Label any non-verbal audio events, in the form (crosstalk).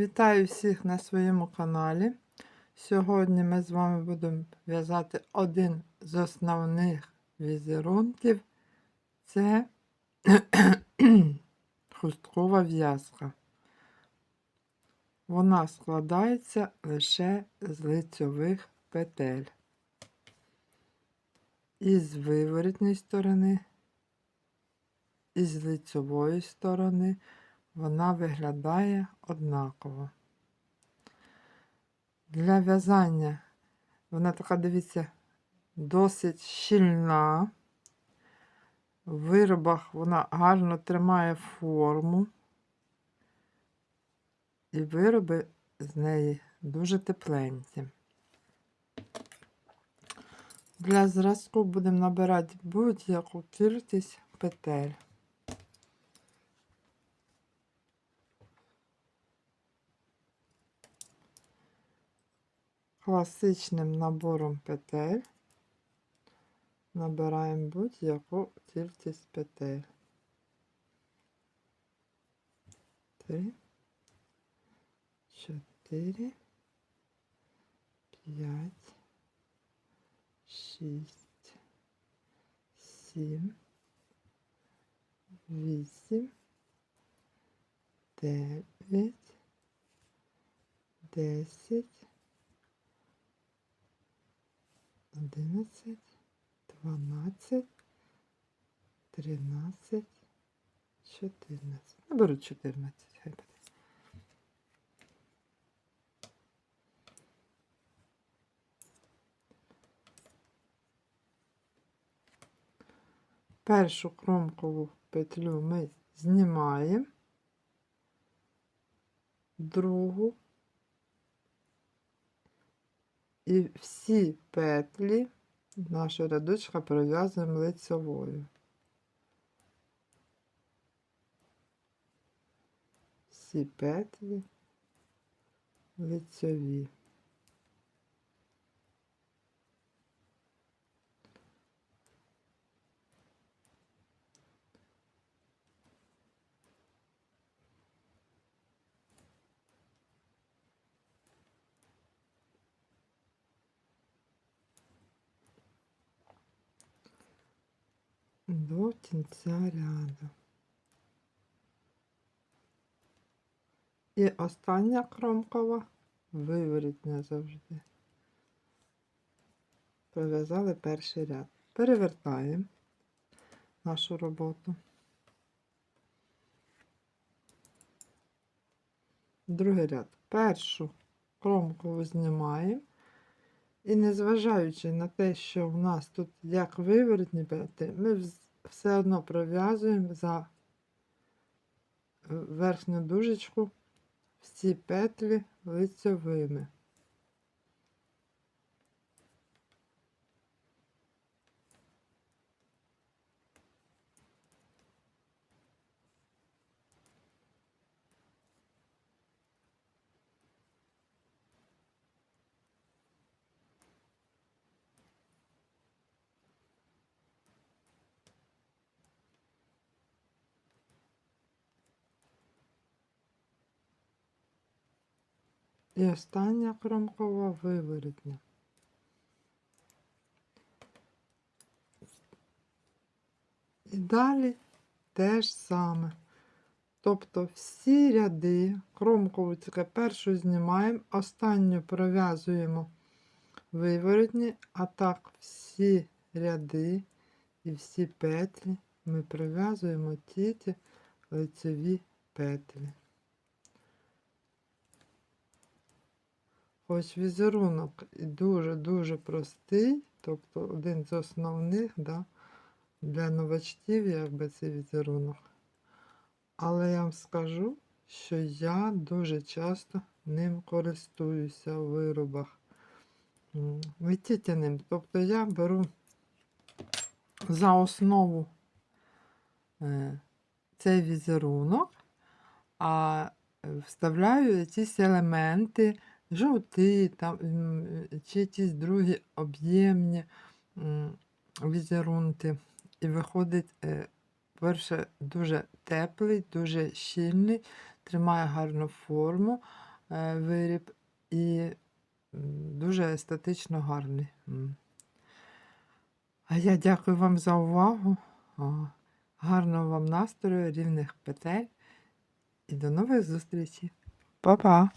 Вітаю всіх на своєму каналі. Сьогодні ми з вами будемо в'язати один з основних візерунків. Це (clears throat) хусткова в'язка. Вона складається лише з лицьових петель. І з виворітної сторони, і з лицьової сторони вона виглядає однаково. Для в'язання вона така, дивіться, досить щільна. В виробах вона гарно тримає форму, і вироби з неї дуже тепленькі. Для зразку будемо набирати будь-яку кількість петель. Класичним набором петель набираємо будь-яку кількість петель. Три, чотири, п'ять, шість, сім, вісім, дев'ять, десять. Одинадцять, дванадцять, тринадцять, чотирнадцять. Наберу чотирнадцять, хай буде. Першу кромкову петлю ми знімаємо, другу І всі петлі нашого рядочка пров'язуємо лицевою. Всі петлі лицеві. До кінця ряду. І остання кромкова виворітня завжди. Пров'язали перший ряд. Перевертаємо нашу роботу. Другий ряд. Першу кромкову знімаємо. І незважаючи на те, що в нас тут як виворотні петлі, ми все одно пров'язуємо за е, верхню дужечку всі петлі лицьовими. І остання кромкова виворітня. І далі те ж саме. Тобто всі ряди, кромкову тільки першу знімаємо, останню пров'язуємо виворотні, а так всі ряди і всі петлі ми пров'язуємо тільки лицеві петлі. Ось візерунок дуже-дуже простий, тобто один з основних да, для новачків, якби цей візерунок. Але я вам скажу, що я дуже часто ним користуюся в виробах витітяним. Тобто я беру за основу е, цей візерунок, а вставляю якісь елементи жовті там, чи якісь другі об'ємні візерунки. І виходить, е, перше, дуже теплий, дуже щільний, тримає гарну форму, е, виріб і дуже естетично гарний. А я дякую вам за увагу. Гарного вам настрою, рівних петель і до нових зустрічей. Па-па!